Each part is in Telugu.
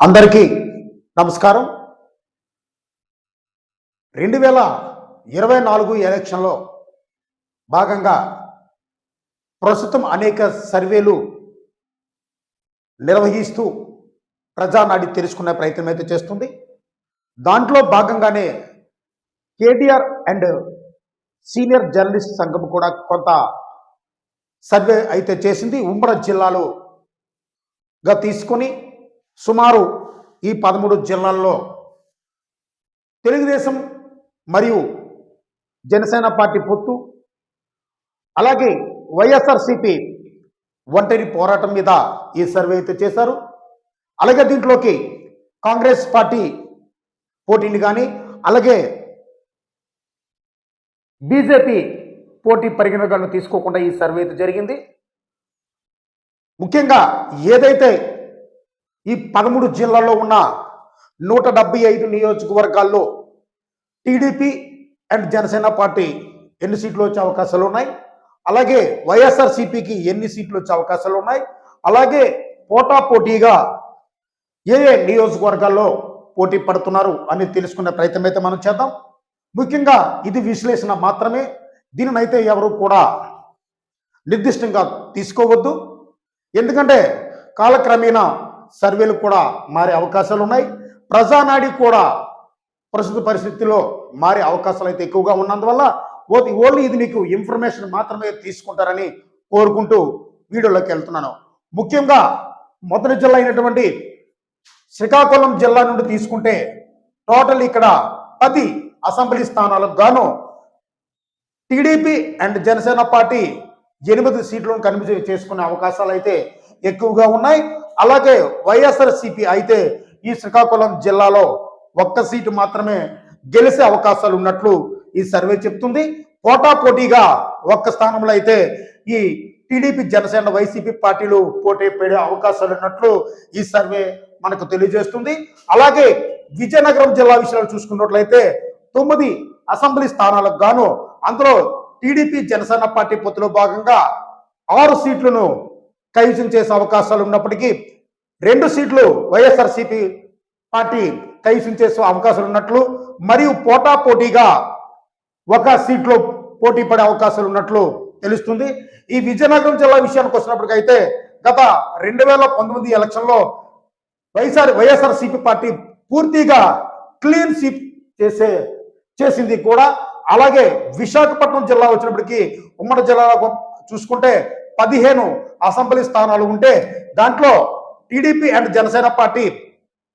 అందరికీ నమస్కారం. రెండు వేల ఇరవై నాలుగు ఎలక్షన్లో భాగంగా ప్రస్తుతం అనేక సర్వేలు నిర్వహిస్తూ ప్రజానాడి తెలుసుకునే ప్రయత్నం అయితే చేస్తుంది. దాంట్లో భాగంగానే కేటీఆర్ అండ్ సీనియర్ జర్నలిస్ట్ సంఘం కూడా కొంత సర్వే అయితే చేసింది. ఉమ్మడి జిల్లాలోగా తీసుకొని సుమారు ఈ పదమూడు జిల్లాల్లో తెలుగుదేశం మరియు జనసేన పార్టీ పొత్తు అలాగే వైఎస్ఆర్సిపి ఒంటరి పోరాటం మీద ఈ సర్వే అయితే చేశారు. అలాగే దీంట్లోకి కాంగ్రెస్ పార్టీ పోటీని కానీ అలాగే బీజేపీ పోటీ పరిగణనలను తీసుకోకుండా ఈ సర్వే అయితే జరిగింది. ముఖ్యంగా ఏదైతే ఈ పదమూడు జిల్లాల్లో ఉన్న నూట డెబ్బై ఐదు నియోజకవర్గాల్లో టీడీపీ అండ్ జనసేన పార్టీ ఎన్ని సీట్లు వచ్చే అవకాశాలు ఉన్నాయి? అలాగే వైఎస్ఆర్సీపీకి ఎన్ని సీట్లు వచ్చే అవకాశాలు ఉన్నాయి? అలాగే పోటాపోటీగా ఏ ఏ నియోజకవర్గాల్లో పోటీ పడుతున్నారు అని తెలుసుకునే ప్రయత్నం అయితే మనం చేద్దాం. ముఖ్యంగా ఇది విశ్లేషణ మాత్రమే. దీనినైతే ఎవరు కూడా నిర్దిష్టంగా తీసుకోవద్దు. ఎందుకంటే కాలక్రమేణా సర్వేలు కూడా మారే అవకాశాలు ఉన్నాయి ప్రజానాడి కూడా ప్రస్తుత పరిస్థితిలో మారే అవకాశాలు అయితే ఎక్కువగా ఉన్నందువల్ల ఓన్లీ ఇది మీకు ఇన్ఫర్మేషన్ మాత్రమే తీసుకుంటారని కోరుకుంటూ వీడియోలోకి వెళ్తున్నాను. ముఖ్యంగా మొదటి జిల్లా అయినటువంటి శ్రీకాకుళం జిల్లా నుండి తీసుకుంటే టోటల్ ఇక్కడ పది అసెంబ్లీ స్థానాలకు గాను టీడీపీ అండ్ జనసేన పార్టీ ఎనిమిది సీట్లను కనిపి చేసుకునే అవకాశాలు అయితే ఎక్కువగా ఉన్నాయి. అలాగే వైఎస్ఆర్సిపి అయితే ఈ శ్రీకాకుళం జిల్లాలో ఒక్క సీటు మాత్రమే గెలిసే అవకాశాలు ఉన్నట్లు ఈ సర్వే చెప్తుంది. పోటా పోటీగా ఒక్క స్థానంలో అయితే ఈ టీడీపీ జనసేన వైసీపీ పార్టీలు పోటీ పడే అవకాశాలు ఉన్నట్లు ఈ సర్వే మనకు తెలియజేస్తుంది. అలాగే విజయనగరం జిల్లా విషయాలు చూసుకున్నట్లయితే తొమ్మిది అసెంబ్లీ స్థానాలకు గాను అందులో టీడీపీ జనసేన పార్టీ పొత్తులో భాగంగా ఆరు సీట్లను కైవసం చేసే అవకాశాలు ఉన్నప్పటికీ రెండు సీట్లు వైఎస్ఆర్సీపీ పార్టీ కైవసం చేసే అవకాశాలు ఉన్నట్లు మరియు పోటాపోటీగా ఒక సీట్లో పోటీ పడే అవకాశాలు ఉన్నట్లు తెలుస్తుంది. ఈ విజయనగరం జిల్లా విషయానికి వచ్చినప్పటికైతే గత రెండు వేల పంతొమ్మిది ఎలక్షన్లో వైఎస్ఆర్ వైఎస్ఆర్సీపీ పార్టీ పూర్తిగా క్లీన్ స్వీప్ చేసే చేసింది కూడా. అలాగే విశాఖపట్నం జిల్లా వచ్చినప్పటికీ ఉమ్మడి జిల్లాలో చూసుకుంటే పదిహేను అసెంబ్లీ స్థానాలు ఉంటే దాంట్లో టీడీపీ అండ్ జనసేన పార్టీ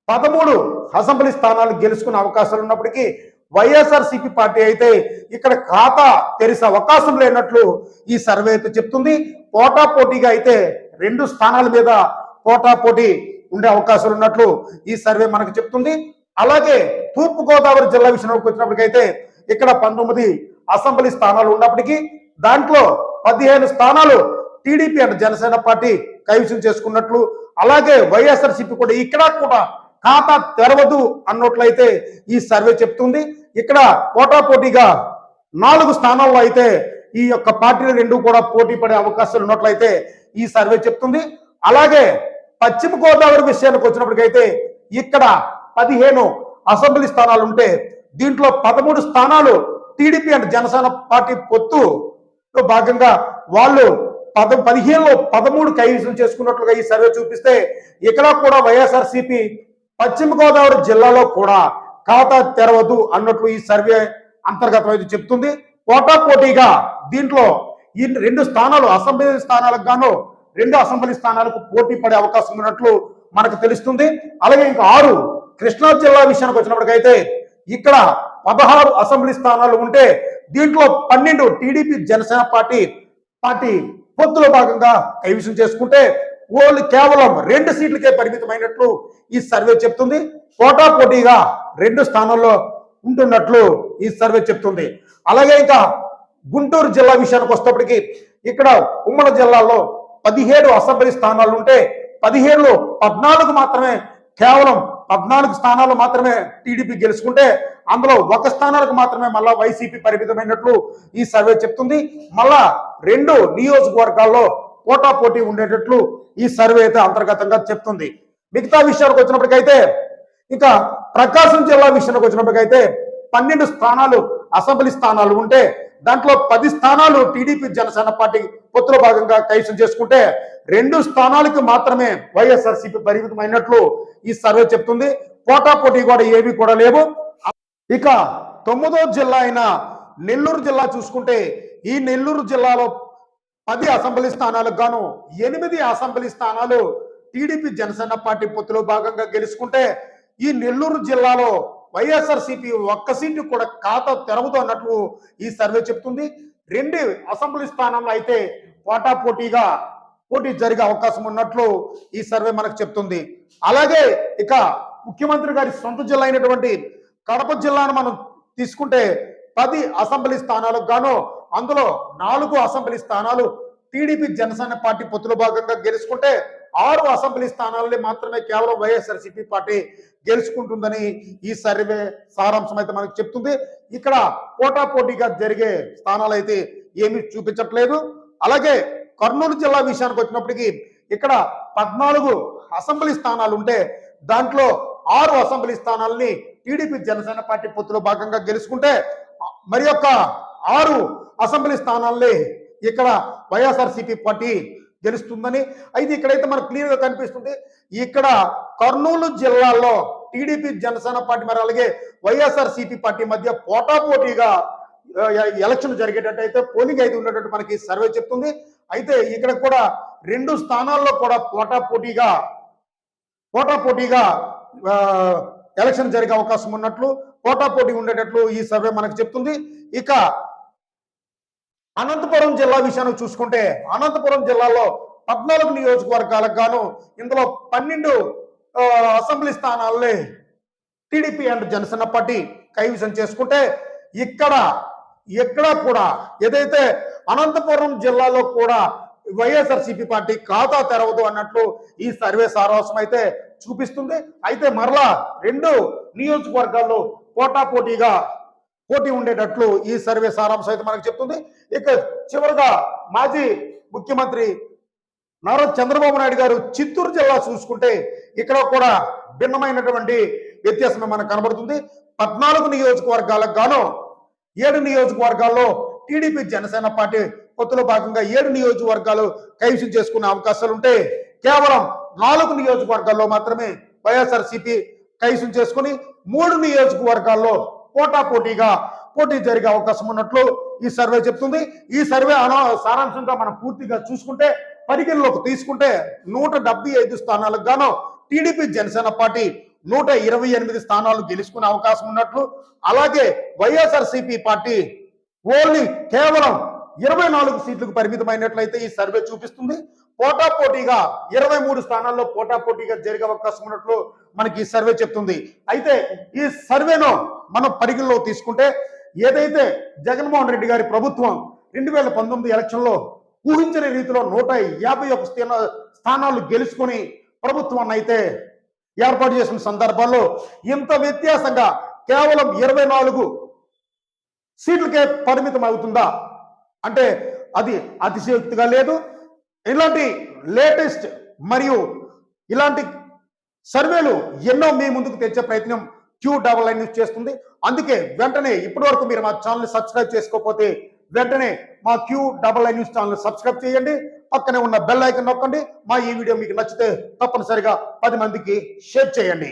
పదమూడు అసెంబ్లీ స్థానాలు గెలుచుకునే అవకాశాలు ఉన్నప్పటికీ వైఎస్ఆర్సీపీ పార్టీ అయితే ఇక్కడ ఖాతా తెరిసే అవకాశం లేనట్లు ఈ సర్వే అయితే చెప్తుంది. పోటా పోటీగా అయితే రెండు స్థానాల మీద పోటా పోటీ ఉండే అవకాశాలు ఉన్నట్లు ఈ సర్వే మనకు చెప్తుంది. అలాగే తూర్పు గోదావరి జిల్లా విషయంలోకి వచ్చినప్పటికైతే ఇక్కడ పంతొమ్మిది అసెంబ్లీ స్థానాలు ఉన్నప్పటికీ దాంట్లో పదిహేను స్థానాలు టీడీపీ అండ్ జనసేన పార్టీ కైవసం చేసుకున్నట్లు అలాగే వైఎస్ఆర్సీపీ కూడా ఇక్కడ కూడా ఖాతా తెరవదు అన్నట్లయితే ఈ సర్వే చెప్తుంది. ఇక్కడ పోటాపోటీగా నాలుగు స్థానాల్లో అయితే ఈ యొక్క పార్టీలు రెండు కూడా పోటీ పడే అవకాశాలు ఉన్నట్లయితే ఈ సర్వే చెప్తుంది. అలాగే పశ్చిమ గోదావరి విషయానికి వచ్చినప్పటికైతే ఇక్కడ పదిహేను అసెంబ్లీ స్థానాలు ఉంటే దీంట్లో పదమూడు స్థానాలు టీడీపీ అండ్ జనసేన పార్టీ పొత్తులో భాగంగా వాళ్ళు పద పదిహేనులో పదమూడు కైవసం చేసుకున్నట్లుగా ఈ సర్వే చూపిస్తే ఇక్కడ కూడా వైఎస్ఆర్సీపీ పశ్చిమ గోదావరి జిల్లాలో కూడా ఖాతా తెరవదు అన్నట్లు ఈ సర్వే అంతర్గతం అయితే చెప్తుంది. పోటాపోటీగా దీంట్లో ఈ రెండు స్థానాలు అసెంబ్లీ స్థానాలకు గాను రెండు అసెంబ్లీ స్థానాలకు పోటీ పడే అవకాశం ఉన్నట్లు మనకు తెలుస్తుంది. అలాగే ఇంకా ఆరు కృష్ణా జిల్లా విషయానికి వచ్చినప్పటికైతే ఇక్కడ పదహారు అసెంబ్లీ స్థానాలు ఉంటే దీంట్లో పన్నెండు టీడీపీ జనసేన పార్టీ పార్టీ పొత్తులో భాగంగా కైవిషం చేసుకుంటే ఓళ్ళు కేవలం రెండు సీట్లకే పరిమితమైనట్లు ఈ సర్వే చెప్తుంది. పోటా పోటీగా రెండు స్థానాల్లో ఉంటున్నట్లు ఈ సర్వే చెప్తుంది. అలాగే ఇంకా గుంటూరు జిల్లా విషయానికి వస్తేప్పటికి ఇక్కడ ఉమ్మడి జిల్లాలో పదిహేడు అసెంబ్లీ స్థానాలు ఉంటే పదిహేడులో పద్నాలుగు మాత్రమే కేవలం పద్నాలుగు స్థానాలు మాత్రమే టీడీపీ గెలుచుకుంటే అందులో ఒక స్థానాలకు మాత్రమే మళ్ళా వైసీపీ పరిమితమైనట్లు ఈ సర్వే చెప్తుంది. మళ్ళా రెండు నియోజకవర్గాల్లో పోటా పోటీ ఉండేటట్లు ఈ సర్వే అయితే అంతర్గతంగా చెప్తుంది. మిగతా విషయాలకు వచ్చినప్పటికైతే ఇంకా ప్రకాశం జిల్లా విషయానికి వచ్చినప్పటికైతే పన్నెండు స్థానాలు అసెంబ్లీ స్థానాలు ఉంటే దాంట్లో పది స్థానాలు టీడీపీ జనసేన పార్టీ పొత్తులో భాగంగా కైసం చేసుకుంటే రెండు స్థానాలకు మాత్రమే వైఎస్ఆర్సీపీ పరిమితమైనట్లు ఈ సర్వే చెప్తుంది. పోటాపోటీ కూడా ఏవి కూడా లేవు. ఇక తొమ్మిదో జిల్లా అయిన నెల్లూరు జిల్లా చూసుకుంటే ఈ నెల్లూరు జిల్లాలో పది అసెంబ్లీ స్థానాలకు గాను ఎనిమిది అసెంబ్లీ స్థానాలు టీడీపీ జనసేన పార్టీ పొత్తులో భాగంగా గెలుచుకుంటే ఈ నెల్లూరు జిల్లాలో వైఎస్ఆర్సీపీ ఒక్క సీటు కూడా ఖాతా తెరవదు అన్నట్లు ఈ సర్వే చెప్తుంది. రెండు అసెంబ్లీ స్థానంలో అయితే పోటాపోటీగా పోటీ జరిగే అవకాశం ఉన్నట్లు ఈ సర్వే మనకు చెప్తుంది. అలాగే ఇక ముఖ్యమంత్రి గారి సొంత జిల్లా అయినటువంటి కడప జిల్లాను మనం తీసుకుంటే పది అసెంబ్లీ స్థానాలకు గాను అందులో నాలుగు అసెంబ్లీ స్థానాలు టీడీపీ జనసేన పార్టీ పొత్తులో భాగంగా గెలుచుకుంటే ఆరు అసెంబ్లీ స్థానాలని మాత్రమే కేవలం వైఎస్ఆర్సీపీ పార్టీ గెలుచుకుంటుందని ఈ సర్వే సారాంశం అయితే మనకు చెప్తుంది. ఇక్కడ పోటాపోటీగా జరిగే స్థానాలు అయితే ఏమీ చూపించట్లేదు. అలాగే కర్నూలు జిల్లా విషయానికి వచ్చినప్పటికీ ఇక్కడ పద్నాలుగు అసెంబ్లీ స్థానాలు ఉంటే దాంట్లో ఆరు అసెంబ్లీ స్థానాలని టీడీపీ జనసేన పార్టీ పొత్తులో భాగంగా గెలుచుకుంటే మరి యొక్క ఆరు అసెంబ్లీ స్థానాల్ని ఇక్కడ వైఎస్ఆర్సీపీ పార్టీ గెలుస్తుందని. అయితే ఇక్కడైతే మనకు క్లియర్గా కనిపిస్తుంది. ఇక్కడ కర్నూలు జిల్లాలో టీడీపీ జనసేన పార్టీ మరి అలాగే వైఎస్ఆర్సీపీ పార్టీ మధ్య పోటాపోటీగా ఎలక్షన్ జరిగేటట్టు అయితే పోలింగ్ అయితే ఉన్నట్టు మనకి సర్వే చెప్తుంది. అయితే ఇక్కడ కూడా రెండు స్థానాల్లో కూడా పోటాపోటీగా పోటాపోటీగా ఎలక్షన్ జరిగే అవకాశం ఉన్నట్లు పోటాపోటీ ఉండేటట్లు ఈ సర్వే మనకు చెప్తుంది. ఇక అనంతపురం జిల్లా విషయాన్ని చూసుకుంటే అనంతపురం జిల్లాలో పద్నాలుగు నియోజకవర్గాలకు గాను ఇందులో పన్నెండు అసెంబ్లీ స్థానాలని టీడీపీ అండ్ జనసేన పార్టీ కైవసం చేసుకుంటే ఇక్కడ ఎక్కడ కూడా ఏదైతే అనంతపురం జిల్లాలో కూడా వైఎస్ఆర్సీపీ పార్టీ ఖాతా తెరవదు అన్నట్లు ఈ సర్వే సారాంశం అయితే చూపిస్తుంది. అయితే మరలా రెండు నియోజకవర్గాల్లో పోటాపోటీగా పోటీ ఉండేటట్లు ఈ సర్వే సారాంశం అయితే మనకు చెప్తుంది. ఇక చివరగా మాజీ ముఖ్యమంత్రి నారా చంద్రబాబు నాయుడు గారు చిత్తూరు జిల్లా చూసుకుంటే ఇక్కడ కూడా భిన్నమైనటువంటి వ్యత్యాసమే మనకు కనబడుతుంది. పద్నాలుగు నియోజకవర్గాలకు గాను ఏడు నియోజకవర్గాల్లో టీడీపీ జనసేన పార్టీ పొత్తులో భాగంగా ఏడు నియోజకవర్గాలు కైవసం చేసుకునే అవకాశాలు ఉంటే కేవలం నాలుగు నియోజకవర్గాల్లో మాత్రమే వైఎస్ఆర్ సిపి కైవసం చేసుకుని మూడు నియోజకవర్గాల్లో పోటాపోటీగా పోటీ జరిగే అవకాశం ఉన్నట్లు ఈ సర్వే చెప్తుంది. ఈ సర్వే అనా సారాంశంగా మనం పూర్తిగా చూసుకుంటే పరిగణలోకి తీసుకుంటే నూట డెబ్బై ఐదు స్థానాలకు గాను టీడీపీ జనసేన పార్టీ నూట ఇరవై ఎనిమిది స్థానాలు గెలుచుకునే అవకాశం ఉన్నట్లు అలాగే వైఎస్ఆర్సీపీ పార్టీ ఓన్లీ కేవలం ఇరవై నాలుగు సీట్లకు పరిమితమైనట్లయితే ఈ సర్వే చూపిస్తుంది. పోటాపోటీగా ఇరవై మూడు స్థానాల్లో పోటాపోటీగా జరిగే అవకాశం ఉన్నట్లు మనకి ఈ సర్వే చెప్తుంది. అయితే ఈ సర్వేను మనం పరిగణలో తీసుకుంటే ఏదైతే జగన్మోహన్ రెడ్డి గారి ప్రభుత్వం రెండు వేల పంతొమ్మిది ఎలక్షన్లో ఊహించని రీతిలో నూట యాభై ఒక స్థానాలు గెలుచుకొని ప్రభుత్వాన్ని అయితే ఏర్పాటు చేసిన సందర్భాల్లో ఇంత వ్యత్యాసంగా కేవలం ఇరవై నాలుగు సీట్లకే పరిమితం అవుతుందా? అంటే అది అతిశయోక్తిగా లేదు. ఇలాంటి లేటెస్ట్ మరియు ఇలాంటి సర్వేలు ఎన్నో మీ ముందుకు తెచ్చే ప్రయత్నం క్యూ డబల్ లైన్ న్యూస్ చేస్తుంది. అందుకే వెంటనే ఇప్పటి వరకు మీరు మా ఛానల్ సబ్స్క్రైబ్ చేసుకోకపోతే వెంటనే మా Q double line news channel subscribe చేయండి. పక్కనే ఉన్న బెల్ ఐకన్ నొక్కండి. మా ఈ వీడియో మీకు నచ్చితే తప్పనిసరిగా పది మందికి షేర్ చేయండి.